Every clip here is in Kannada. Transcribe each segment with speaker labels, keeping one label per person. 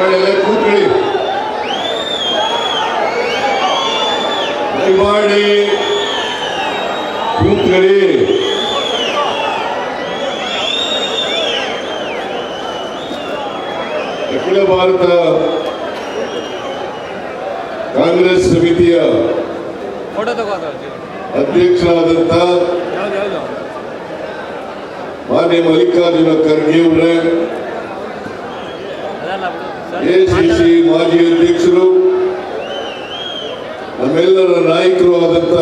Speaker 1: ದಯಮಾಡಿ ಎಲ್ಲ ಕೂತ್ಕೊಳ್ಳಿ ದಯಮಾಡಿ ಕೂತ್ಕೊಳ್ಳಿ ಅಖಿಲ ಭಾರತ ಕಾಂಗ್ರೆಸ್ ಸಮಿತಿಯ
Speaker 2: ಫೋಟೋ ತಗೋದು
Speaker 1: ಅಧ್ಯಕ್ಷರಾದಂಥ
Speaker 2: ಯಾವ್ದು ಯಾವ್ದು
Speaker 1: ಮಾನ್ಯ ಮಲ್ಲಿಕಾರ್ಜುನ ಖರ್ಗೆ ಅವರೇ ಮಾಜಿ ಅಧ್ಯಕ್ಷರು, ನಮ್ಮೆಲ್ಲರ ನಾಯಕರು ಆದಂತ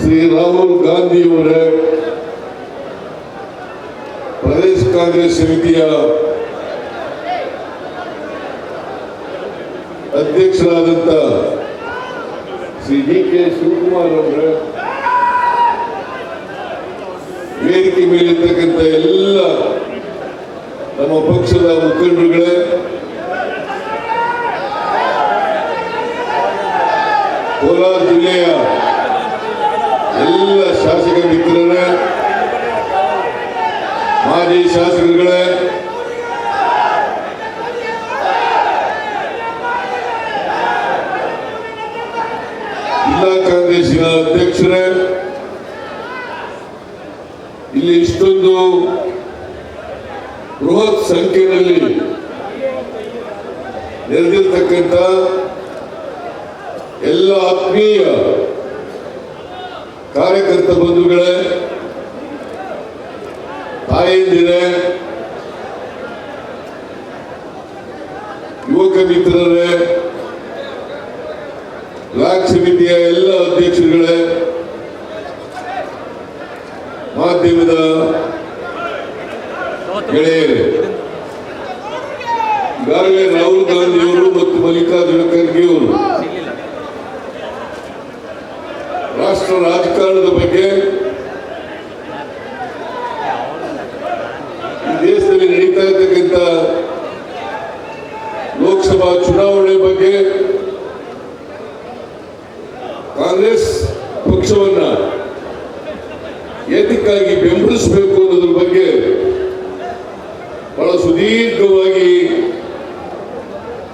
Speaker 1: ಶ್ರೀ ರಾಹುಲ್ ಗಾಂಧಿಯವರೇ, ಪ್ರದೇಶ ಕಾಂಗ್ರೆಸ್ ಸಮಿತಿಯ ಅಧ್ಯಕ್ಷರಾದಂತ ಶ್ರೀ ಡಿ ಕೆ ಶಿವಕುಮಾರ್ ಅವರೇ, ವೇದಿಕೆ ಮೇಲಿರ್ತಕ್ಕಂಥ ಎಲ್ಲ ನಮ್ಮ ಪಕ್ಷದ ಮುಖಂಡರುಗಳೇ, ಕೋಲಾರ ಜಿಲ್ಲೆಯ ಎಲ್ಲ ಶಾಸಕ ಮಿತ್ರರೇ, ಮಾಜಿ ಶಾಸಕರುಗಳೇ, ಜಿಲ್ಲಾ ಕಾಂಗ್ರೆಸ್ಸಿನ ಅಧ್ಯಕ್ಷರೇ, ಇಲ್ಲಿ ಇಷ್ಟೊಂದು ಬೃಹತ್ ಸಂಖ್ಯೆಯಲ್ಲಿ ನೆರೆದಿರ್ತಕ್ಕಂಥ ಎಲ್ಲ ಆತ್ಮೀಯ ಕಾರ್ಯಕರ್ತ ಬಂಧುಗಳೇ, ತಾಯಂದಿರೇ, ಯುವಕ ಮಿತ್ರರೇ, ಬ್ಲಾಕ್ ಸಮಿತಿಯ ಎಲ್ಲ ಅಧ್ಯಕ್ಷರುಗಳೇ, ಮಾಧ್ಯಮದ ಗೆಳೆಯರೇ. ಈಗಾಗಲೇ ರಾಹುಲ್ ಗಾಂಧಿ ಅವರು ಮತ್ತು ಮಲ್ಲಿಕಾರ್ಜುನ ಖರ್ಗೆ ರಾಷ್ಟ್ರ ರಾಜಕಾರಣದ ಬಗ್ಗೆ ಈ ದೇಶದಲ್ಲಿ ನಡೀತಾ ಇರ್ತಕ್ಕಂಥ ಲೋಕಸಭಾ ಚುನಾವಣೆ ಬಗ್ಗೆ ಕಾಂಗ್ರೆಸ್ ಪಕ್ಷವನ್ನ ಏತಕ್ಕಾಗಿ ಬೆಂಬಲಿಸಬೇಕು ಅನ್ನೋದ್ರ ಬಗ್ಗೆ ಬಹಳ ಸುದೀರ್ಘವಾಗಿ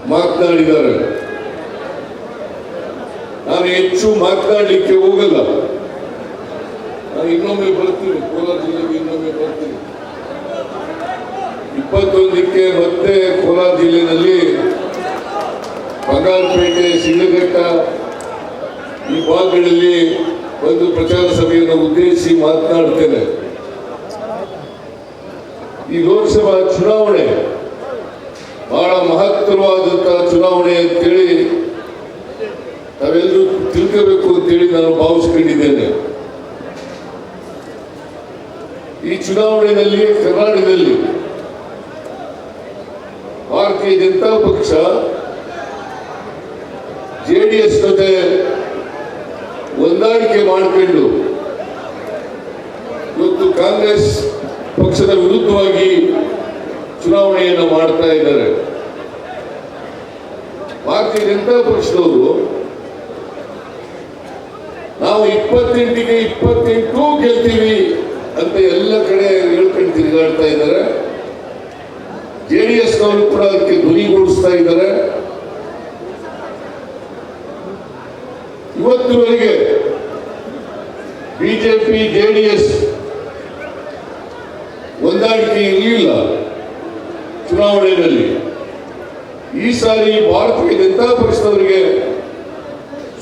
Speaker 1: ಮಾತನಾಡಿದ್ದಾರೆ ನಾನು ಹೆಚ್ಚು ಮಾತನಾಡಲಿಕ್ಕೆ ಹೋಗಲ್ಲ. ನಾನು ಇನ್ನೊಮ್ಮೆ ಬರ್ತೀನಿ. ಕೋಲಾರ ಜಿಲ್ಲೆಗೆ ಇನ್ನೊಮ್ಮೆ ಬರ್ತೀನಿ. ಇಪ್ಪತ್ತೊಂದಕ್ಕೆ ಮತ್ತೆ ಕೋಲಾರ ಜಿಲ್ಲೆಯಲ್ಲಿ ಬಂಗಾರಪೇಟೆ ಸಿಂಗಘಟ್ಟ ಈ ಭಾಗಗಳಲ್ಲಿ ಒಂದು ಪ್ರಚಾರ ಸಭೆಯನ್ನು ಉದ್ದೇಶಿಸಿ ಮಾತನಾಡ್ತೇನೆ. ಈ ಲೋಕಸಭಾ ಚುನಾವಣೆ ಬಹಳ ಮಹತ್ತರವಾದಂತಹ ಚುನಾವಣೆ ಅಂತೇಳಿ ತಾವೆಲ್ಲರೂ ತಿಳ್ಕೋಬೇಕು ಅಂತೇಳಿ ನಾನು ಭಾವಿಸ್ಕೊಂಡಿದ್ದೇನೆ. ಈ ಚುನಾವಣೆಯಲ್ಲಿ, ಕರ್ನಾಟಕದಲ್ಲಿ ಭಾರತೀಯ ಜನತಾ ಪಕ್ಷ ಜೆಡಿಎಸ್ ಜೊತೆ ಹೊಂದಾಣಿಕೆ ಮಾಡಿಕೊಂಡು ಇವತ್ತು ಕಾಂಗ್ರೆಸ್ ಪಕ್ಷದ ವಿರುದ್ಧವಾಗಿ ಚುನಾವಣೆಯನ್ನು ಮಾಡ್ತಾ ಇದ್ದಾರೆ. ಭಾರತೀಯ ಜನತಾ ಪಕ್ಷದವರು ನಾವು ಇಪ್ಪತ್ತೆಂಟಿಗೆ ಇಪ್ಪತ್ತೆಂಟು ಗೆಲ್ತೀವಿ ಅಂತ ಎಲ್ಲ ಕಡೆ ಹೇಳ್ಕೊಂಡು ತಿರುಗಾಡ್ತಾ ಇದ್ದಾರೆ. ಜೆ ಡಿ ಎಸ್ನವರು ಕೂಡ ಅದಕ್ಕೆ ಧ್ವನಿಗೂಡಿಸ್ತಾ ಇದ್ದಾರೆ. ಇವತ್ತಿನವರೆಗೆ ಬಿಜೆಪಿ ಎಸ್ ಹೊಂದಾಣಿಕೆ ಇರಲಿಲ್ಲ ಚುನಾವಣೆಯಲ್ಲಿ. ಈ ಸಾರಿ ಭಾರತೀಯ ಜನತಾ ಪಕ್ಷದವರಿಗೆ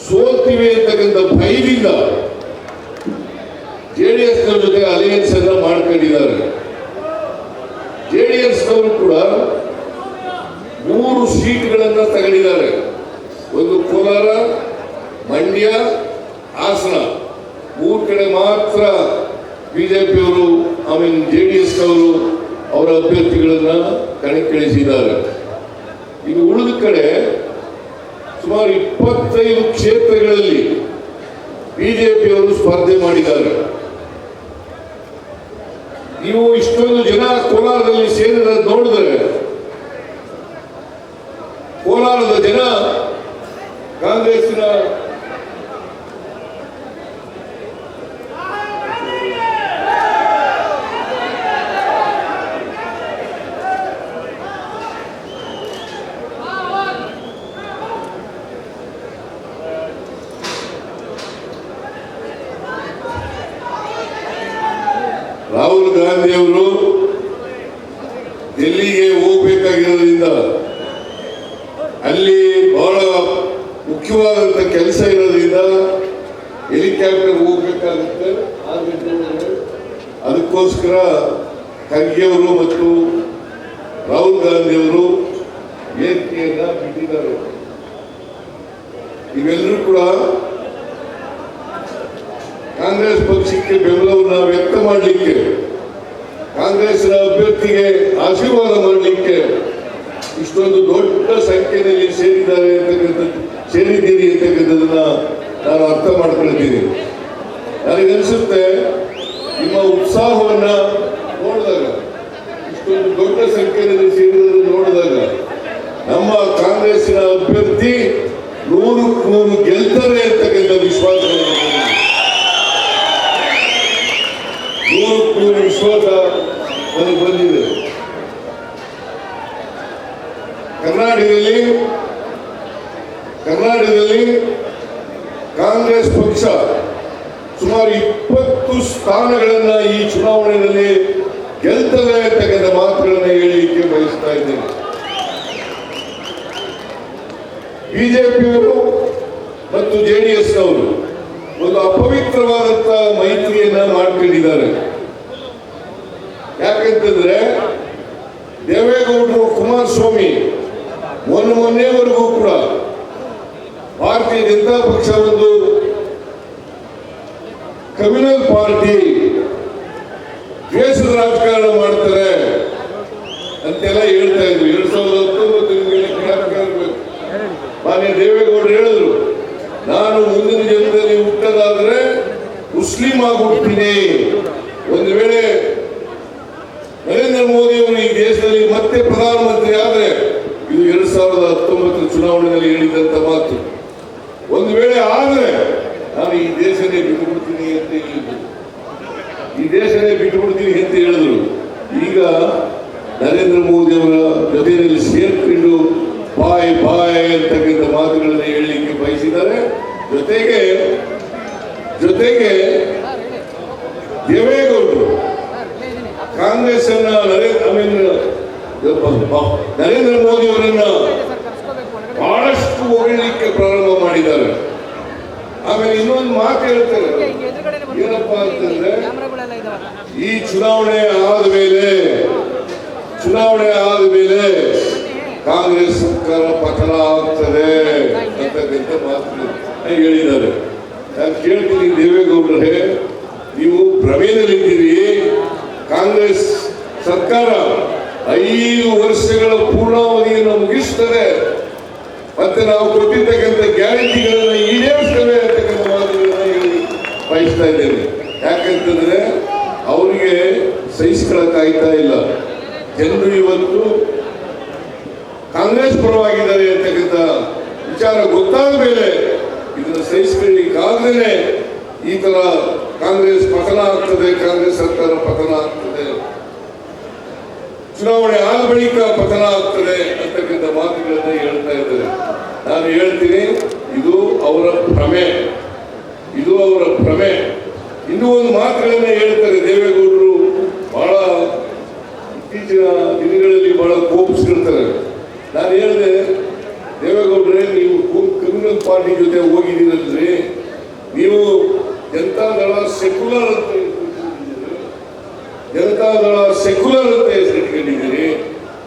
Speaker 1: ಸೋಲ್ತೀವಿ ಅಂತಕ್ಕಂಥ ಭಯದಿಂದ ಜೆಡಿಎಸ್ ಜೊತೆ ಅಲಯನ್ಸ್ ಅನ್ನ ಮಾಡ್ಕೊಂಡಿದ್ದಾರೆ. ಜೆಡಿಎಸ್ ಅವರು ಕೂಡ ಮೂರು ಸೀಟ್ಗಳನ್ನ ತಗೊಂಡಿದ್ದಾರೆ. ಒಂದು ಕೋಲಾರ, ಮಂಡ್ಯ, ಹಾಸನ. ಮೂರು ಕಡೆ ಮಾತ್ರ ಬಿಜೆಪಿಯವರು ಆಮೇಲೆ ಜೆ ಡಿ ಎಸ್ನವರು ಅವರ ಅಭ್ಯರ್ಥಿಗಳನ್ನ ಕಣಕ್ಕಿಳಿಸಿದ್ದಾರೆ. ಇನ್ನು ಉಳಿದ ಕಡೆ ಸುಮಾರು ಇಪ್ಪತ್ತೈದು ಕ್ಷೇತ್ರಗಳಲ್ಲಿ ಬಿಜೆಪಿಯವರು ಸ್ಪರ್ಧೆ ಮಾಡಿದ್ದಾರೆ. ನೀವು ಇಷ್ಟೊಂದು ಜನ ಕೋಲಾರದಲ್ಲಿ ಸೇರಿದ ನೋಡಿದರೆ, ಕೋಲಾರದ ಜನ ಕಾಂಗ್ರೆಸ್ಸಿನ ಅಲ್ಲಿಗೆ ಹೋಗ್ಬೇಕಾಗಿರೋದ್ರಿಂದ ಅಲ್ಲಿ ಬಹಳ ಮುಖ್ಯವಾದಂಥ ಕೆಲಸ ಇರೋದ್ರಿಂದ ಹೆಲಿಕಾಪ್ಟರ್ ಹೋಗ್ಬೇಕಾಗುತ್ತೆ. ಅದಕ್ಕೋಸ್ಕರ ಖರ್ಗೆಯವರು ಮತ್ತು ರಾಹುಲ್ ಗಾಂಧಿಯವರು ವೇದಿಕೆಯನ್ನ ಬಿಟ್ಟಿದ್ದಾರೆ ಇವೆಲ್ಲರೂ ಕೂಡ ಕಾಂಗ್ರೆಸ್ ಪಕ್ಷಕ್ಕೆ ಬೆಂಬಲವನ್ನು ವ್ಯಕ್ತ ಮಾಡಲಿಕ್ಕೆ ಕಾಂಗ್ರೆಸ್ನ ಅಭ್ಯರ್ಥಿಗೆ ಆಶೀರ್ವಾದ ಮಾಡಲಿಕ್ಕೆ ಇಷ್ಟೊಂದು ದೊಡ್ಡ ಸಂಖ್ಯೆಯಲ್ಲಿ ಸೇರಿದ್ದಾರೆ ಅಂತಕ್ಕಂಥದ್ದು ಸೇರಿದ್ದೀರಿ ಅಂತಕ್ಕಂಥದ್ದನ್ನ ನಾನು ಅರ್ಥ ಮಾಡ್ಕೊಳ್ತೀನಿ. ನನಗನ್ಸುತ್ತೆ ನಿಮ್ಮ ಉತ್ಸಾಹವನ್ನ ನೋಡಿದಾಗ ಇಷ್ಟೊಂದು ದೊಡ್ಡ ಸಂಖ್ಯೆಯಲ್ಲಿ ಸೇರಿರೋದನ್ನು ನೋಡಿದಾಗ ನಮ್ಮ ಕಾಂಗ್ರೆಸ್ಸಿನ ಅಭ್ಯರ್ಥಿ ನೂರಕ್ಕೆ ನೂರು ಗೆಲ್ತಾರೆ ಅಂತಕ್ಕಂಥ ವಿಶ್ವಾಸ ನನಗಿದೆ. ನೂರಕ್ಕೆ ನೂರು ವಿಶ್ವಾಸ ನನಗೆ ಬಂದಿದೆ ಕರ್ನಾಟಕದಲ್ಲಿ ಕರ್ನಾಟಕದಲ್ಲಿ ಕಾಂಗ್ರೆಸ್ ಪಕ್ಷ ಸುಮಾರು ಇಪ್ಪತ್ತು ಸ್ಥಾನಗಳನ್ನ ಈ ಚುನಾವಣೆಯಲ್ಲಿ ಗೆಲ್ತದೆ ಅಂತಕ್ಕಂಥ ಮಾತುಗಳನ್ನ ಹೇಳಲಿಕ್ಕೆ ಬಯಸ್ತಾ ಇದ್ದೇನೆ ಬಿಜೆಪಿಯವರು ಮತ್ತು ಜೆ ಡಿ ಎಸ್ನವರು ಒಂದು ಅಪವಿತ್ರವಾದಂತ ಮೈತ್ರಿಯನ್ನ ಮಾಡ್ಕೊಂಡಿದ್ದಾರೆ. ಯಾಕಂತಂದ್ರೆ ದೇವೇಗೌಡರು ಕುಮಾರಸ್ವಾಮಿ ಮೊನ್ನೆ ಮೊನ್ನೆವರೆಗೂ ಕೂಡ ಭಾರತೀಯ ಜನತಾ ಪಕ್ಷ ಒಂದು ಕಮ್ಯುನಲ್ ಪಾರ್ಟಿ ದ್ವೇಷದ ರಾಜಕಾರಣ ಮಾಡ್ತಾರೆ ಅಂತೆಲ್ಲ ಹೇಳ್ತಾ ಇದ್ರು ಎರಡ್ ಸಾವಿರದ ಹತ್ತೊಂಬತ್ತು ನಿಮಗೆ ಜ್ಞಾಪಕ ಇರ್ಬೇಕು. ಮಾನ್ಯ ದೇವೇಗೌಡರು ಹೇಳಿದ್ರು ನಾನು ಮುಂದಿನ ಜನ್ಮದಲ್ಲಿ ಹುಟ್ಟದಾದ್ರೆ ಮುಸ್ಲಿಂ ಆಗಿಬಿಟ್ಟಿದೆ ಒಂದು ವೇಳೆ ನರೇಂದ್ರ ಮೋದಿ ಅವರು ಈ ದೇಶದಲ್ಲಿ ಮತ್ತೆ ಪ್ರಧಾನಮಂತ್ರಿ ಆದರೆ ಇದು ಎರಡ್ ಸಾವಿರದ ಹತ್ತೊಂಬತ್ತರ ಚುನಾವಣೆಯಲ್ಲಿ ಹೇಳಿದಂತ ಮಾತು. ಒಂದು ವೇಳೆ ಆದರೆ ನಾನು ಈ ದೇಶನೇ ಬಿಟ್ಟುಬಿಡ್ತೀನಿ ಅಂತ ಹೇಳಿದ್ರು. ಈ ದೇಶನೇ ಬಿಟ್ಟುಬಿಡ್ತೀನಿ ಅಂತ ಹೇಳಿದ್ರು. ಈಗ ನರೇಂದ್ರ ಮೋದಿ ಅವರ ಜೊತೆಯಲ್ಲಿ ಸೇರ್ಕೊಂಡು ಬಾಯ್ ಬಾಯ್ ಅಂತಕ್ಕಂಥ ಮಾತುಗಳನ್ನು ಹೇಳಲಿಕ್ಕೆ ಬಯಸಿದ್ದಾರೆ. ಜೊತೆಗೆ ಜೊತೆಗೆ ದೇವೇಗೌಡರು ಕಾಂಗ್ರೆಸ್ ಅನ್ನ ನರೇಂದ್ರ ನರೇಂದ್ರ ಮೋದಿ ಅವರನ್ನ ಬಹಳಷ್ಟು ಹೊಗಳಲಿಕ್ಕೆ ಪ್ರಾರಂಭ ಮಾಡಿದ್ದಾರೆ. ಆಮೇಲೆ ಇನ್ನೊಂದು ಮಾತು ಹೇಳ್ತಾರೆ ಏನಪ್ಪಾ ಅಂತಂದ್ರೆ, ಈ ಚುನಾವಣೆ ಆದ ಮೇಲೆ, ಚುನಾವಣೆ ಆದ ಮೇಲೆ ಕಾಂಗ್ರೆಸ್ ಸರ್ಕಾರ ಪತನ ಆಗ್ತದೆ ಅಂತಕ್ಕಂಥ ಮಾತು ಹೇಳಿದ್ದಾರೆ. ನಾನು ಕೇಳ್ತೀನಿ ದೇವೇಗೌಡರೇ, ನೀವು ಭ್ರಮೆಯಲ್ಲಿದ್ದೀರಿ ಕಾಂಗ್ರೆಸ್ ಸರ್ಕಾರ ಐದು ವರ್ಷಗಳ ಪೂರ್ಣಾವಧಿಯನ್ನು ಮುಗಿಸ್ತದೆ. ಮತ್ತೆ ನಾವು ಕೊಟ್ಟಿರ್ತಕ್ಕಂಥ ಗ್ಯಾರಂಟಿಗಳನ್ನು ಈಡೇರಿಸ್ತೇವೆ ಅಂತಕ್ಕಂಥ ಮಾತುಗಳನ್ನು ಹೇಳಿ ಬಯಸ್ತಾ ಇದ್ದೇನೆ. ಯಾಕಂತಂದ್ರೆ ಅವರಿಗೆ ಸಹಿಸ್ಕೊಳ್ಳೋಕ್ಕಾಗ್ತಾ ಇಲ್ಲ. ಜನರು ಇವತ್ತು ಕಾಂಗ್ರೆಸ್ ಪರವಾಗಿದ್ದಾರೆ ಅಂತಕ್ಕಂಥ ವಿಚಾರ ಗೊತ್ತಾದ ಮೇಲೆ ಇದನ್ನ ಸಹಿಸ್ಕೊಳ್ಳಿಕ್ಕಾಗದೇ ಈ ತರ ಕಾಂಗ್ರೆಸ್ ಪತನ ಆಗ್ತದೆ, ಕಾಂಗ್ರೆಸ್ ಸರ್ಕಾರ ಪತನ ಆಗ್ತದೆ. ಚುನಾವಣೆ ಆದ ಬಳಿಕ ಪತನ ಆಗ್ತದೆ ಅಂತಕ್ಕಂಥ ಮಾತುಗಳನ್ನ ಹೇಳ್ತಾ ಇದ್ದಾರೆ. ನಾನು ಹೇಳ್ತೀನಿ, ಇದು ಅವರ ಭ್ರಮೆ. ಇದು ಅವರ ಭ್ರಮೆ. ಇನ್ನೂ ಒಂದು ಮಾತುಗಳನ್ನ ಹೇಳ್ತಾರೆ ದೇವೇಗೌಡರು. ಬಹಳ ಇತ್ತೀಚಿನ ದಿನಗಳಲ್ಲಿ ಬಹಳ ಕೋಪಿಸ್ತಿರ್ತಾರೆ. ನಾನು ಹೇಳಿದೆ ದೇವೇಗೌಡರೇ, ನೀವು ಕಮ್ಯುನಲ್ ಪಾರ್ಟಿ ಜೊತೆ ಹೋಗಿದ್ದೀರಲ್ರಿ ನೀವು ಜನತಾದಳ ಸೆಕ್ಯುಲರ್ ಅಂತ ಜನತಾ ಜನತಾದಳ ಸೆಕ್ಯುಲರ್ ಅಂತ ಹೆಸರಿಟ್ಕೊಂಡಿದ್ದೀರಿ.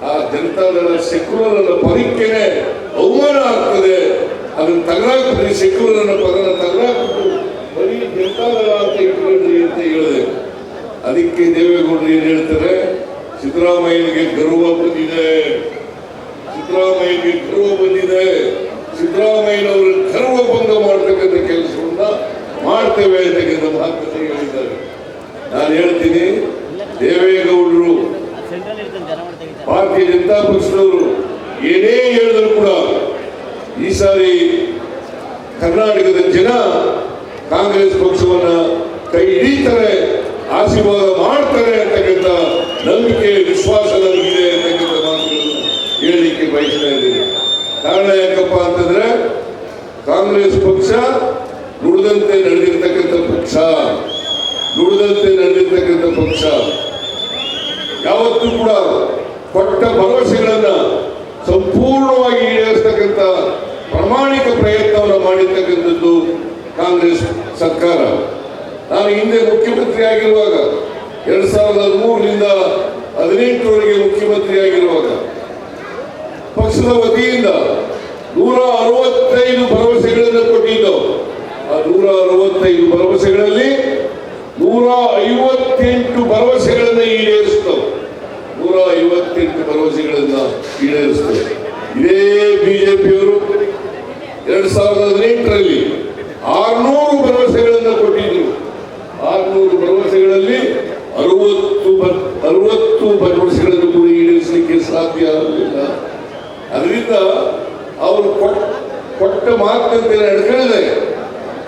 Speaker 1: ಆ ಜನತಾದಳ ಸೆಕ್ಯುಲರ್ ಅನ್ನೋ ಪದಕ್ಕೇನೆ ಅವಮಾನ ಆಗ್ತದೆ. ಅದನ್ನು ತಗಲಾಕ್ಬಿಟ್ರಿ ಸೆಕ್ಯುಲರ್ ಅನ್ನೋ ಪದನ ತಗಲಾಕ್ಬಿಟ್ಟು ಬರೀ ಜನತಾದಳ ಅಂತ ಇಟ್ಕೊಂಡ್ರಿ ಅಂತ ಹೇಳಿದೆ. ಅದಕ್ಕೆ ದೇವೇಗೌಡರು ಏನು ಹೇಳ್ತಾರೆ, ಸಿದ್ದರಾಮಯ್ಯನಿಗೆ ಗರ್ವ ಬಂದಿದೆ. ಸಿದ್ದರಾಮಯ್ಯನಿಗೆ ಗರ್ವ ಬಂದಿದೆ. ಸಿದ್ದರಾಮಯ್ಯನವರು ಗರ್ವ ಭಂಗ ಮಾಡ್ತಕ್ಕಂಥ ಕೆಲಸವನ್ನ ಮಾಡ್ತೇವೆ ಅಂತಕ್ಕಂಥ ಮಾತನ್ನು ಹೇಳಿದ್ದಾರೆ. ನಾನು ಹೇಳ್ತೀನಿ, ದೇವೇಗೌಡರು, ಭಾರತೀಯ ಜನತಾ ಪಕ್ಷದವರು ಏನೇ ಹೇಳಿದ್ರು ಕೂಡ ಈ ಸಾರಿ ಕರ್ನಾಟಕದ ಜನ ಕಾಂಗ್ರೆಸ್ ಪಕ್ಷವನ್ನ ಕೈ ಹಿಡಿತಾರೆ, ಆಶೀರ್ವಾದ ಮಾಡ್ತಾರೆ ಅಂತಕ್ಕಂಥ ನಂಬಿಕೆ ವಿಶ್ವಾಸ ನನಗಿದೆ ಅಂತಕ್ಕಂಥ ಮಾತುಗಳನ್ನು ಬಯಸ್ತಾ ಇದ್ದೀನಿ ಕಾರಣ ಯಾಕಪ್ಪ ಅಂತಂದ್ರೆ ಕಾಂಗ್ರೆಸ್ ಪಕ್ಷ ನುಡಿದಂತೆ ನಡೆದಿರ್ತಕ್ಕಂಥ ಪಕ್ಷ. ನುಡಿದಂತೆ ನಡೆದಿರ್ತಕ್ಕಂಥ ಪಕ್ಷ. ಯಾವತ್ತೂ ಕೂಡ ಕೊಟ್ಟ ಭರವಸೆಗಳನ್ನ ಸಂಪೂರ್ಣವಾಗಿ ಈಡೇರಿಸ್ತಕ್ಕಂಥ ಪ್ರಾಮಾಣಿಕ ಪ್ರಯತ್ನವನ್ನು ಮಾಡಿರ್ತಕ್ಕಂಥದ್ದು ಕಾಂಗ್ರೆಸ್ ಸರ್ಕಾರ. ನಾನು ಹಿಂದೆ ಮುಖ್ಯಮಂತ್ರಿ ಆಗಿರುವಾಗ, ಎರಡ್ ಸಾವಿರದ ಮೂರರಿಂದ ಹದಿನೆಂಟರವರೆಗೆ ಮುಖ್ಯಮಂತ್ರಿ ಆಗಿರುವಾಗ ಪಕ್ಷದ ವತಿಯಿಂದ ನೂರ ಅರವತ್ತೈದು ಭರವಸೆಗಳನ್ನು ಕೊಟ್ಟಿದ್ದವು ಆ ನೂರ ಅರವತ್ತೈದು ಭರವಸೆಗಳಲ್ಲಿ ನೂರ ಐವತ್ತೆಂಟು ಭರವಸೆಗಳನ್ನು ಈಡೇರಿಸ್ತವೆ ನೂರ ಐವತ್ತೆಂಟು ಭರವಸೆಗಳನ್ನ ಈಡೇರಿಸ್ತವೆ ಇದೇ ಬಿಜೆಪಿಯವರು ಎರಡ್ ಸಾವಿರದ ಹದಿನೆಂಟರಲ್ಲಿ ಆರ್ನೂರು ಭರವಸೆಗಳನ್ನು ಕೊಟ್ಟಿದ್ರು. ಆರ್ನೂರು ಭರವಸೆಗಳಲ್ಲಿ ಅರವತ್ತು ಅರವತ್ತು ಭರವಸೆಗಳನ್ನು ಕೂಡ ಈಡೇರಿಸಲಿಕ್ಕೆ ಸಾಧ್ಯ ಆಗಲಿಲ್ಲ ಅವರು ಕೊಟ್- ಕೊಟ್ಟ ಮಾತಂತೆ ನಡ್ಕೊಳ್ಳದೆ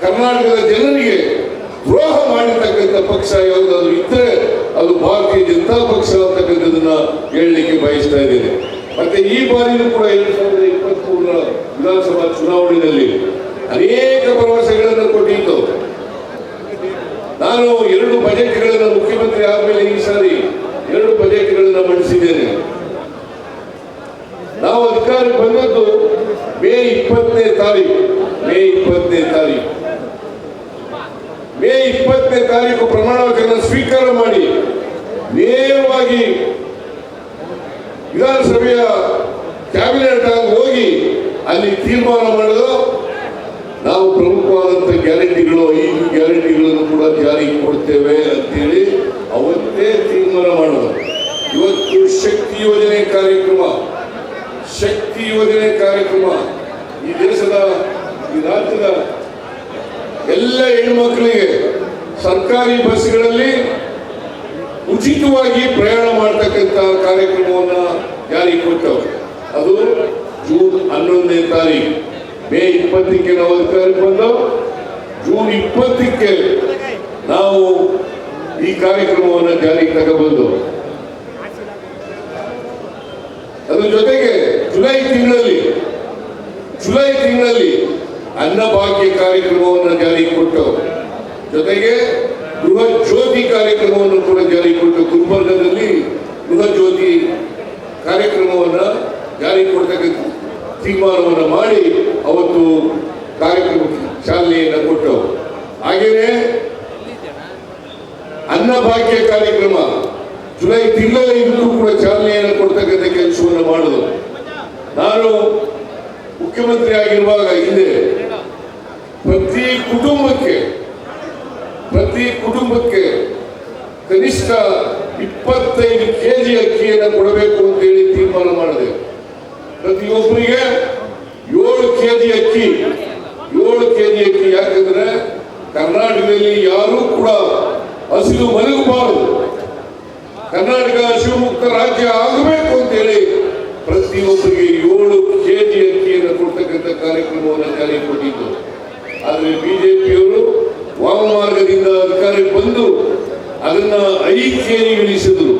Speaker 1: ಕರ್ನಾಟಕದ ಜನರಿಗೆ ದ್ರೋಹ ಮಾಡಿರ್ತಕ್ಕಂಥ ಪಕ್ಷ ಯಾವುದಾದ್ರು ಇದ್ರೆ ಅದು ಭಾರತೀಯ ಜನತಾ ಪಕ್ಷ ಅಂತಕ್ಕಂಥದನ್ನ ಹೇಳಲಿಕ್ಕೆ ಬಯಸ್ತಾ ಇದ್ದೇನೆ. ಮತ್ತೆ ಈ ಬಾರಿಯೂ ಕೂಡ ಎರಡು ಸಾವಿರದ ಇಪ್ಪತ್ತ್ಮೂರರ ವಿಧಾನಸಭಾ ಚುನಾವಣೆಯಲ್ಲಿ ಅನೇಕ ಭರವಸೆಗಳನ್ನು ಕೊಟ್ಟಿತ್ತು. ನಾನು ಎರಡು ಬಜೆಟ್ಗಳನ್ನು ಮುಖ್ಯಮಂತ್ರಿ ಆದ್ಮೇಲೆ ಈ ಸಾರಿ ಎರಡು ಬಜೆಟ್ಗಳನ್ನು ಮಂಡಿಸಿದ್ದೇನೆ. ನಾವು ಅಧಿಕಾರಕ್ಕೆ ಬಂದದ್ದು ಮೇ ಇಪ್ಪತ್ತನೇ ತಾರೀಕು. ಮೇ ಇಪ್ಪತ್ತನೇ ತಾರೀಕು. ಮೇ ಇಪ್ಪತ್ತನೇ ತಾರೀಕು ಪ್ರಮಾಣ ವಚನ ಸ್ವೀಕಾರ ಮಾಡಿ ನೇರವಾಗಿ ವಿಧಾನಸಭೆಯ ಕ್ಯಾಬಿನೆಟ್ ಆಗಿ ಹೋಗಿ ಅಲ್ಲಿ ತೀರ್ಮಾನ ಮಾಡೋದು ನಾವು ಪ್ರಮುಖವಾದಂಥ ಗ್ಯಾರಂಟಿಗಳು, ಐದು ಗ್ಯಾರಂಟಿಗಳನ್ನು ಕೂಡ ಜಾರಿಗೆ ಕೊಡ್ತೇವೆ ಅಂತೇಳಿ ಅವತ್ತೇ ತೀರ್ಮಾನ ಮಾಡೋದು. ಇವತ್ತು ಶಕ್ತಿ ಯೋಜನೆ ಕಾರ್ಯಕ್ರಮ. ಶಕ್ತಿ ಯೋಜನೆ ಕಾರ್ಯಕ್ರಮ ಈ ದೇಶದ, ಈ ರಾಜ್ಯದ ಎಲ್ಲ ಹೆಣ್ಮಕ್ಳಿಗೆ ಸರ್ಕಾರಿ ಬಸ್ಗಳಲ್ಲಿ ಉಚಿತವಾಗಿ ಪ್ರಯಾಣ ಮಾಡ್ತಕ್ಕಂಥ ಕಾರ್ಯಕ್ರಮವನ್ನ ಜಾರಿಗೆ ಕೊಟ್ಟವು ಅದು ಜೂನ್ ಹನ್ನೊಂದನೇ ತಾರೀಕು ಮೇ ಇಪ್ಪತ್ತಕ್ಕೆ ನಾವು ಅಧಿಕಾರಕ್ಕೆ ಬಂದವು. ಜೂನ್ ಇಪ್ಪತ್ತಕ್ಕೆ ನಾವು ಈ ಕಾರ್ಯಕ್ರಮವನ್ನು ಜಾರಿಗೆ ತಗೊಬಂದು ಅದ್ರ ಜೊತೆಗೆ ಜುಲೈ ತಿಂಗಳಲ್ಲಿ ಜುಲೈ ತಿಂಗಳಲ್ಲಿ ಅನ್ನಭಾಗ್ಯ ಕಾರ್ಯಕ್ರಮವನ್ನು ಜಾರಿಗೆ ಕೊಟ್ಟು, ಜೊತೆಗೆ ಗೃಹ ಜ್ಯೋತಿ ಕಾರ್ಯಕ್ರಮವನ್ನು ಕೂಡ ಜಾರಿಗೆ ಕೊಟ್ಟು ಗುಲ್ಬರ್ಗದಲ್ಲಿ ಗೃಹ ಜ್ಯೋತಿ ಕಾರ್ಯಕ್ರಮವನ್ನು ಜಾರಿಗೆ ಕೊಡ್ತಕ್ಕಂಥ ತೀರ್ಮಾನವನ್ನು ಮಾಡಿ ಅವತ್ತು ಕಾರ್ಯಕ್ರಮ ಚಾಲನೆಯನ್ನು ಕೊಟ್ಟು. ಹಾಗೆಯೇ ಅನ್ನಭಾಗ್ಯ ಕಾರ್ಯಕ್ರಮ ಜುಲೈ ತಿಂಗಳಲ್ಲಿ ಇದಕ್ಕೂ ಕೂಡ ಚಾಲನೆಯನ್ನು ಕೊಡ್ತಕ್ಕಂಥ ಕೆಲಸವನ್ನು ಮಾಡುದು ನಾನು ಮುಖ್ಯಮಂತ್ರಿ ಆಗಿರುವಾಗ ಹಿಂದೆ ಪ್ರತಿ ಕುಟುಂಬಕ್ಕೆ ಪ್ರತಿ ಕುಟುಂಬಕ್ಕೆ ಕನಿಷ್ಠ ಇಪ್ಪತ್ತೈದು ಕೆಜಿ ಅಕ್ಕಿಯನ್ನು ಕೊಡಬೇಕು ಅಂತ ಹೇಳಿ ತೀರ್ಮಾನ ಮಾಡಿದೆ. ಪ್ರತಿಯೊಬ್ಬರಿಗೆ ಏಳು ಕೆಜಿ ಅಕ್ಕಿ, ಏಳು ಕೆಜಿ ಅಕ್ಕಿ. ಯಾಕಂದ್ರೆ ಕರ್ನಾಟಕದಲ್ಲಿ ಯಾರೂ ಕೂಡ ಹಸಿರು ಮಲಗಬಾರದು. ಕರ್ನಾಟಕ ಶಿವಮುಕ್ತ ರಾಜ್ಯ ಆಗಬೇಕು ಅಂತೇಳಿ ಪ್ರತಿಯೊಬ್ಬರಿಗೆ ಏಳು ಕೆಜಿ ಕೊಡ್ತಕ್ಕಂಥ ಕಾರ್ಯಕ್ರಮವನ್ನು ಜಾರಿಗೆ ಕೊಟ್ಟಿದ್ದು ಆದರೆ ಬಿಜೆಪಿಯವರು ವಾಮಮಾರ್ಗದಿಂದ ಅಧಿಕಾರಕ್ಕೆ ಬಂದು ಅದನ್ನ ಐದು ಕೆಜಿಗಳಿಸಿದ್ರು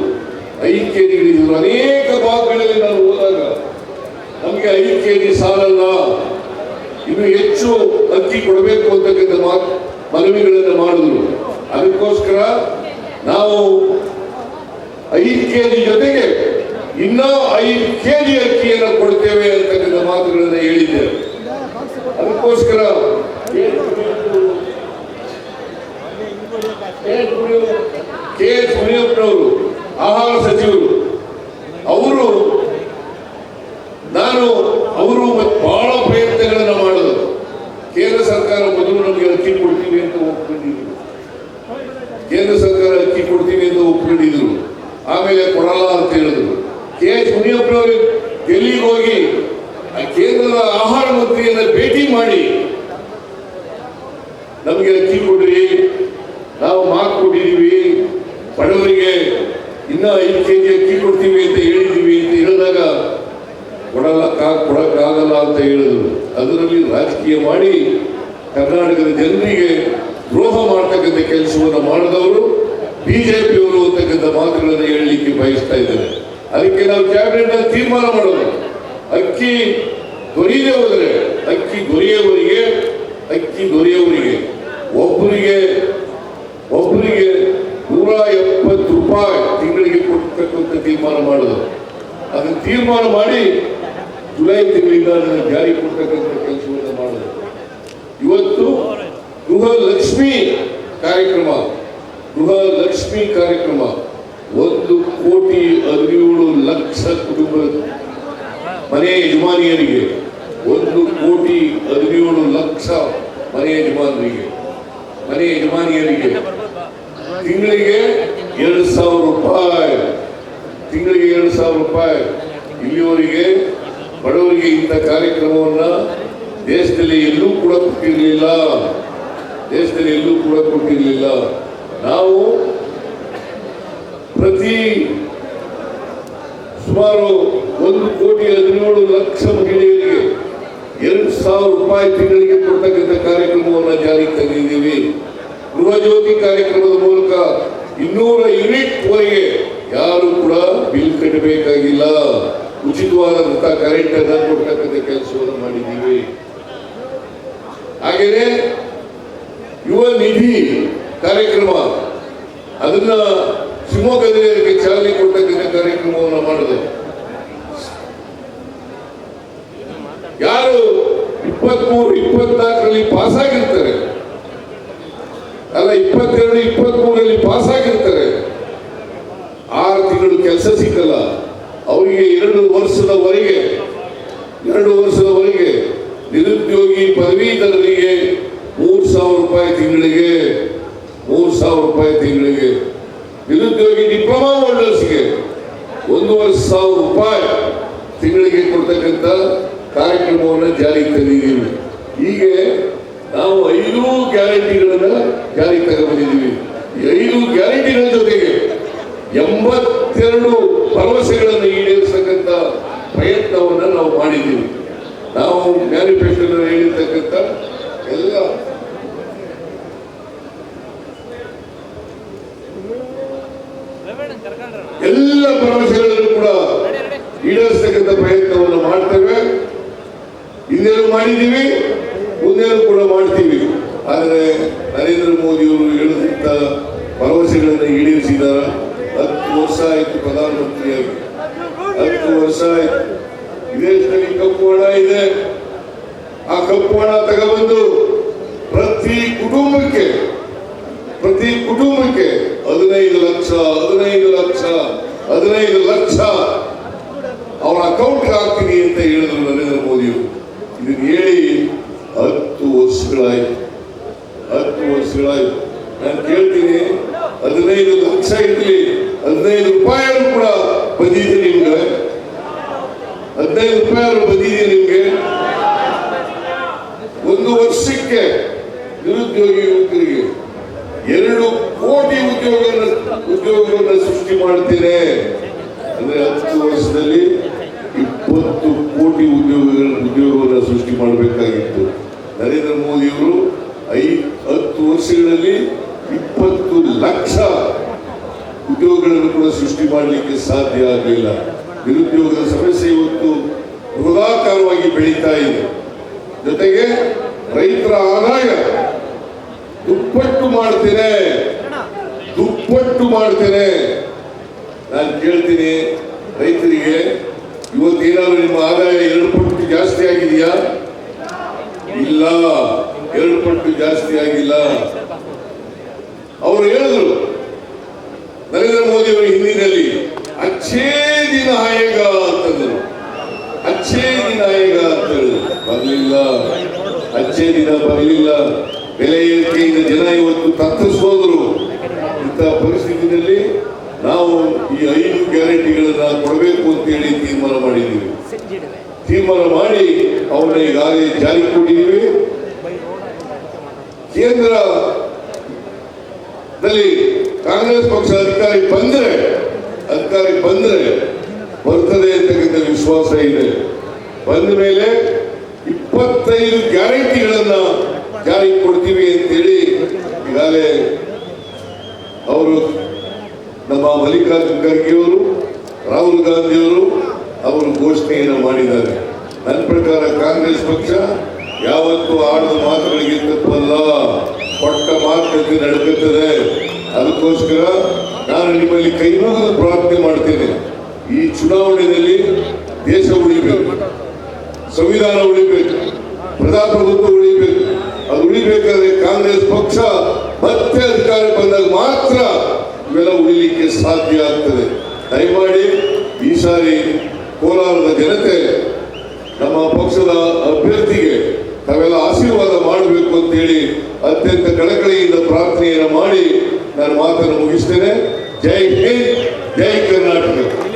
Speaker 1: ಅನೇಕ ಭಾಗಗಳಲ್ಲಿ ನಾನು ಹೋದಾಗ ನಮಗೆ ಕೆಜಿ ಸಾಲಲ್ಲ. ಇನ್ನು ಹೆಚ್ಚು ಅಕ್ಕಿ ಕೊಡಬೇಕು ಅಂತಕ್ಕಂಥ ಮನವಿಗಳನ್ನು ಮಾಡಿದ್ರು. ಅದಕ್ಕೋಸ್ಕರ ನಾವು ಕೆಜಿ ಜೊತೆಗೆ ಇನ್ನೂ ಐದು ಕೆಜಿ ಅಕ್ಕಿಯನ್ನು ಕೊಡ್ತೇವೆ ಅಂತಕ್ಕಂಥ ಮಾತುಗಳನ್ನು ಹೇಳಿದ್ದೇವೆ ಅದಕ್ಕೋಸ್ಕರ ಕೆ ಎಸ್ ಮುನಿಯಪ್ಪನವರು ಆಹಾರ ಸಚಿವರು ಅವರು ನಾನು ಅವರು ಬಹಳ ಪ್ರಯತ್ನಗಳನ್ನು ಮಾಡೋದು ಕೇಂದ್ರ ಸರ್ಕಾರ ಮೊದಲು ನಮಗೆ ಅಕ್ಕಿ ಕೊಡ್ತೀವಿ ಅಂತ ಒಪ್ಕೊಂಡಿದ್ರು. ಕೇಂದ್ರ ಸರ್ಕಾರ ಅಕ್ಕಿ ಕೊಡ್ತೀವಿ ಅಂತ ಒಪ್ಕೊಂಡಿದ್ರು. ಆಮೇಲೆ ಕೊಡಲ್ಲ ಅಂತ ಹೇಳಿದ್ರು. ಕೆ ಮುನಿಯಪ್ಪನವರು ಡೆಲ್ಲಿಗೆ ಹೋಗಿ ಕೇಂದ್ರದ ಆಹಾರ ಮಂತ್ರಿಯನ್ನು ಭೇಟಿ ಮಾಡಿ ನಮಗೆ ಅಕ್ಕಿ ಕೊಡ್ರಿ, ನಾವು ಮಾತು ಕೊಟ್ಟಿದ್ದೀವಿ, ಬಡವರಿಗೆ ಇನ್ನ ಐದು ಕೆ ಜಿ ಅಕ್ಕಿ ಕೊಡ್ತೀವಿ ಅಂತ ಹೇಳಿದ್ದೀವಿ ಅಂತ ಹೇಳಿದಾಗ ಕೊಡಲ್ಲ ಕೊಡಕ್ಕಾಗಲ್ಲ ಅಂತ ಹೇಳಿದ್ರು. ಅದರಲ್ಲಿ ರಾಜಕೀಯ ಮಾಡಿ ಕರ್ನಾಟಕದ ಜನರಿಗೆ ದ್ರೋಹ ಮಾಡ್ತಕ್ಕಂಥ ಕೆಲಸವನ್ನು ಮಾಡಿದವರು ಬಿಜೆಪಿಯವರು ಅಂತಕ್ಕಂಥ ಮಾತುಗಳನ್ನು ಹೇಳಲಿಕ್ಕೆ ಬಯಸ್ತಾ ಇದ್ದಾರೆ ಅದಕ್ಕೆ ನಾವು ಕ್ಯಾಬಿನೆಟ್ ಅಲ್ಲಿ ತೀರ್ಮಾನ ಮಾಡೋದು. ಅಕ್ಕಿ ದೊರೆಯದೆ ಹೋದರೆ, ಅಕ್ಕಿ ದೊರೆಯುವವರಿಗೆ ಅಕ್ಕಿ ದೊರೆಯುವವರಿಗೆ ಒಬ್ಬರಿಗೆ ಒಬ್ಬರಿಗೆ ನೂರ ಎಪ್ಪತ್ತು ರೂಪಾಯಿ ತಿಂಗಳಿಗೆ ಕೊಡ್ತಕ್ಕಂಥ ತೀರ್ಮಾನ ಮಾಡೋದು. ಅದನ್ನು ತೀರ್ಮಾನ ಮಾಡಿ ಜುಲೈ ತಿಂಗಳಿಂದ ಅದನ್ನು ಜಾರಿ ಕೊಡ್ತಕ್ಕಂಥ ಕೆಲಸವನ್ನು ಮಾಡೋದು. ಇವತ್ತು ಗೃಹ ಲಕ್ಷ್ಮಿ ಕಾರ್ಯಕ್ರಮ ಗೃಹ ಲಕ್ಷ್ಮಿ ಕಾರ್ಯಕ್ರಮ. ಒಂದು ಕೋಟಿ ಹದಿನೇಳು ಲಕ್ಷ ಕುಟುಂಬ ಮನೆ ಯಜಮಾನಿಯರಿಗೆ, ಒಂದು ಕೋಟಿ ಹದಿನೇಳು ಲಕ್ಷ ಮನೆ ಯಜಮಾನರಿಗೆ, ಮನೆ ಯಜಮಾನಿಯರಿಗೆ ತಿಂಗಳಿಗೆ ಎರಡು ಸಾವಿರ ರೂಪಾಯಿ, ತಿಂಗಳಿಗೆ ಎರಡು ಸಾವಿರ ರೂಪಾಯಿ. ಇಲ್ಲಿವರೆಗೆ ಬಡವರಿಗೆ ಇಂಥ ಕಾರ್ಯಕ್ರಮವನ್ನ ದೇಶದಲ್ಲಿ ಎಲ್ಲೂ ಕೂಡ ಕೊಟ್ಟಿರಲಿಲ್ಲ. ದೇಶದಲ್ಲಿ ಎಲ್ಲೂ ಕೂಡ ಕೊಟ್ಟಿರಲಿಲ್ಲ. ನಾವು ಪ್ರತಿ ಸುಮಾರು ಒಂದು ಕೋಟಿ ಹದಿನೇಳು ಲಕ್ಷ ಮಹಿಳೆಯರಿಗೆ ಎರಡು ಸಾವಿರ ರೂಪಾಯಿ ತಿಂಗಳಿಗೆ ಕೊಡ್ತಕ್ಕಂಥ ಕಾರ್ಯಕ್ರಮವನ್ನು ಜಾರಿಗೆ ತಂದಿದ್ದೀವಿ ಗೃಹ ಜ್ಯೋತಿ ಕಾರ್ಯಕ್ರಮದ ಮೂಲಕ ಇನ್ನೂರ ಯೂನಿಟ್ ವರೆಗೆ ಯಾರು ಕೂಡ ಬಿಲ್ ಕಟ್ಟಬೇಕಾಗಿಲ್ಲ. ಉಚಿತವಾದಂಥ ಕರೆಂಟ್ ಅನ್ನು ಕೊಡ್ತಕ್ಕಂಥ ಕೆಲಸವನ್ನು ಮಾಡಿದ್ದೀವಿ. ಹಾಗೆಯೇ ಯುವ ನಿಧಿ ಕಾರ್ಯಕ್ರಮ, ಅದನ್ನ ಶಿವಮೊಗ್ಗದಲ್ಲಿ ಚಾಲನೆ ಕೊಡ್ತಕ್ಕಂಥ ಕಾರ್ಯಕ್ರಮವನ್ನು ಮಾಡಿದೆ. ಯಾರು ಇಪ್ಪತ್ಮೂರು, ಇಪ್ಪತ್ನಾಲ್ಕರಲ್ಲಿ ಪಾಸ್ ಆಗಿರ್ತಾರೆ ಅಲ್ಲ, ಇಪ್ಪತ್ತೆರಡು, ಇಪ್ಪತ್ಮೂರರಲ್ಲಿ ಪಾಸ್ ಆಗಿರ್ತಾರೆ ಆರು ತಿಂಗಳು ಕೆಲಸ ಸಿಕ್ಕಲ್ಲ. ಅವರಿಗೆ ಎರಡು ವರ್ಷದವರೆಗೆ ಎರಡು ವರ್ಷದವರೆಗೆ ನಿರುದ್ಯೋಗಿ ಪದವೀಧರರಿಗೆ ಮೂರು ಸಾವಿರ ರೂಪಾಯಿ ತಿಂಗಳಿಗೆ, ಮೂರು ಸಾವಿರ ರೂಪಾಯಿ ತಿಂಗಳಿಗೆ ನಿರುದ್ಯೋಗಿ ಡಿಪ್ಲೊಮಾ ಹೋಲ್ಡರ್ಸ್ಗೆ ಒಂದೂವರೆ ಸಾವಿರ ರೂಪಾಯಿ ತಿಂಗಳಿಗೆ ಕೊಡ್ತಕ್ಕಂಥ ಕಾರ್ಯಕ್ರಮವನ್ನು ಜಾರಿಗೆ ತಂದಿದ್ದೀವಿ. ಹೀಗೆ ನಾವು ಐದು ಗ್ಯಾರಂಟಿಗಳನ್ನು ಜಾರಿಗೆ ತಗೊಂಡಿದ್ದೀವಿ ಐದು ಗ್ಯಾರಂಟಿಗಳ ಜೊತೆಗೆ ಎಂಬತ್ತೆರಡು ಭರವಸೆಗಳನ್ನು ಈಡೇರಿಸತಕ್ಕಂಥ ಪ್ರಯತ್ನವನ್ನು ನಾವು ಮಾಡಿದ್ದೀವಿ. ನಾವು ಮ್ಯಾನಿಫೆಸ್ಟೋ ಹೇಳಿರ್ತಕ್ಕಂಥ ಎಲ್ಲ ಎಲ್ಲ ಭರವಸೆಗಳನ್ನು ಕೂಡ ಈಡೇರಿಸತಕ್ಕಂಥ ಪ್ರಯತ್ನವನ್ನು ಮಾಡ್ತೇವೆ. ಹಿಂದೇನು ಮಾಡಿದ್ದೀವಿ? ಮುಂದೇನು ಕೂಡ ಮಾಡ್ತೀವಿ. ಆದರೆ ನರೇಂದ್ರ ಮೋದಿಯವರು ಹೇಳುತ್ತಿದ್ದ ಭರವಸೆಗಳನ್ನು ಈಡೇರಿಸಿದಾರ ಹತ್ತು ವರ್ಷ ಆಯಿತು ಪ್ರಧಾನಮಂತ್ರಿಯಾಗಿ ಹತ್ತು ವರ್ಷ ಆಯಿತು. ವಿದೇಶದಲ್ಲಿ ಕಪ್ಪು ಹಣ ಇದೆ. ಆ ಕಪ್ಪು ಹಣ ತಗೊಬಂದು ಪ್ರತಿ ಕುಟುಂಬಕ್ಕೆ ಪ್ರತಿ ಕುಟುಂಬಕ್ಕೆ ಹದಿನೈದು ಲಕ್ಷ ಹದಿನೈದು ಲಕ್ಷ ಹದಿನೈದು ಲಕ್ಷ ಅಕೌಂಟ್ಗೆ ಹಾಕ್ತೀನಿ ಅಂತ ಹೇಳಿದ್ರು ನರೇಂದ್ರ ಮೋದಿಯವರು. ಇದನ್ನು ಹೇಳಿ ಹತ್ತು ವರ್ಷಗಳಾಯ್ತು. ಹತ್ತು ವರ್ಷಗಳಾಯಿತು. ನಾನು ಕೇಳ್ತೀನಿ, ಹದಿನೈದು ಲಕ್ಷ ಇರಲಿ, ಹದಿನೈದು ರೂಪಾಯಿ ಕೂಡ ಬಂದಿದೆ ನಿಮ್ಗೆ. ಹದಿನೈದು ರೂಪಾಯಿ ಬಂದಿದ್ದೀನಿ ನಿಮ್ಗೆ ಒಂದು ವರ್ಷಕ್ಕೆ ನಿರುದ್ಯೋಗಿ ಯುವಕರಿಗೆ ಎರಡು ಕೋಟಿ ಉದ್ಯೋಗವನ್ನು ಉದ್ಯೋಗವನ್ನು ಸೃಷ್ಟಿ ಮಾಡ್ತೇನೆ ಅಂದ್ರೆ ಹತ್ತು ವರ್ಷದಲ್ಲಿ ಇಪ್ಪತ್ತು ಕೋಟಿ ಉದ್ಯೋಗಗಳ ಉದ್ಯೋಗವನ್ನು ಸೃಷ್ಟಿ ಮಾಡಬೇಕಾಗಿತ್ತು ನರೇಂದ್ರ ಮೋದಿಯವರು ಐ ಹತ್ತು ವರ್ಷಗಳಲ್ಲಿ ಇಪ್ಪತ್ತು ಲಕ್ಷ ಉದ್ಯೋಗಗಳನ್ನು ಕೂಡ ಸೃಷ್ಟಿ ಮಾಡಲಿಕ್ಕೆ ಸಾಧ್ಯ ಆಗಲಿಲ್ಲ ನಿರುದ್ಯೋಗದ ಸಮಸ್ಯೆ ಇವತ್ತು ಬೃಹದಾಕಾರವಾಗಿ ಬೆಳೀತಾ ಇದೆ ಜೊತೆಗೆ ರೈತರ ಆದಾಯ ದುಪ್ಪಟ್ಟು ಮಾಡ್ತೇನೆ. ದುಪ್ಪಟ್ಟು ಮಾಡ್ತೇನೆ. ನಾನು ಕೇಳ್ತೀನಿ, ರೈತರಿಗೆ ಇವತ್ತೇನಾದ್ರು ನಿಮ್ಮ ಆದಾಯ ಎರಡು ಪಟ್ಟು ಜಾಸ್ತಿ ಆಗಿದೆಯಾ? ಇಲ್ಲ, ಎರಡು ಪಟ್ಟು ಜಾಸ್ತಿ ಆಗಿಲ್ಲ. ಅವರು ಹೇಳಿದ್ರು, ನರೇಂದ್ರ ಮೋದಿ ಅವರ ಹಿಂದಿನಲ್ಲಿ, ಅಚ್ಚೇ ದಿನ ಆಯೋಗ ಅಂತಂದ್ರು ಅಚ್ಚೇ ದಿನ ಆಯೇಗ ಅಂತ ಹೇಳಿದ್ರು. ಬರಲಿಲ್ಲ. ಅಚ್ಚೇ ದಿನ ಬರಲಿಲ್ಲ. ಬೆಲೆ ಏರಿಕೆಯಿಂದ ಜನ ಇವತ್ತು ತತ್ತರಿಸೋದ್ರು ಇಂತಹ ಪರಿಸ್ಥಿತಿಯಲ್ಲಿ ನಾವು ಈ ಐದು ಗ್ಯಾರಂಟಿಗಳನ್ನ ಕೊಡಬೇಕು ಅಂತೇಳಿ ತೀರ್ಮಾನ ಮಾಡಿದ್ದೀವಿ. ತೀರ್ಮಾನ ಮಾಡಿ ಅವನ್ನ ಈಗಾಗಲೇ ಜಾರಿ ಕೊಟ್ಟಿದ್ದೀವಿ. ಕೇಂದ್ರದಲ್ಲಿ ಕಾಂಗ್ರೆಸ್ ಪಕ್ಷ ಅಧಿಕಾರಿ ಬಂದ್ರೆ ಅಧಿಕಾರಿ ಬಂದ್ರೆ ಬರ್ತದೆ ಅಂತಕ್ಕಂಥ ವಿಶ್ವಾಸ ಇದೆ. ಬಂದ ಮೇಲೆ ಇಪ್ಪತ್ತೈದು ಗ್ಯಾರಂಟಿಗಳನ್ನ ಜಾರಿಗೆ ಕೊಡ್ತೀವಿ ಅಂತೇಳಿ ಈಗಾಗಲೇ ಅವರು ನಮ್ಮ ಮಲ್ಲಿಕಾರ್ಜುನ್ ಖರ್ಗೆ ಅವರು ರಾಹುಲ್ ಗಾಂಧಿ ಅವರು ಅವರು ಘೋಷಣೆಯನ್ನು ಮಾಡಿದ್ದಾರೆ ನನ್ನ ಪ್ರಕಾರ ಕಾಂಗ್ರೆಸ್ ಪಕ್ಷ ಯಾವತ್ತೂ ಆಡದ ಮಾತುಗಳಿಗೆ ತಪ್ಪಲ್ಲ ಕೊಟ್ಟ ನಡೆಯುತ್ತದೆ. ಅದಕ್ಕೋಸ್ಕರ ನಾನು ನಿಮ್ಮಲ್ಲಿ ಕೈ ಮುಗಿದು ಪ್ರಾರ್ಥನೆ ಮಾಡ್ತೇನೆ. ಈ ಚುನಾವಣೆಯಲ್ಲಿ ದೇಶ ಉಳಿಬೇಕು, ಸಂವಿಧಾನ ಉಳಿಬೇಕು, ಪ್ರಜಾಪ್ರಭುತ್ವ ಉಳಿಬೇಕು, ಅದು ಉಳಿಬೇಕಾದ್ರೆ ಕಾಂಗ್ರೆಸ್ ಪಕ್ಷ ಮತ್ತೆ ಅಧಿಕಾರ ಬಂದಾಗ ಮಾತ್ರ ಇವೆಲ್ಲ ಉಳಿಲಿಕ್ಕೆ ಸಾಧ್ಯ ಆಗ್ತದೆ. ದಯಮಾಡಿ ಈ ಸಾರಿ ಕೋಲಾರದ ಜನತೆ ನಮ್ಮ ಪಕ್ಷದ ಅಭ್ಯರ್ಥಿಗೆ ತಾವೆಲ್ಲ ಆಶೀರ್ವಾದ ಮಾಡಬೇಕು ಅಂತೇಳಿ ಅತ್ಯಂತ ಕಳಕಳಿಯಿಂದ ಪ್ರಾರ್ಥನೆಯನ್ನು ಮಾಡಿ ನಾನು ಮಾತನ್ನು ಮುಗಿಸ್ತೇನೆ. ಜೈ ಹಿಂದ್, ಜೈ ಕರ್ನಾಟಕ.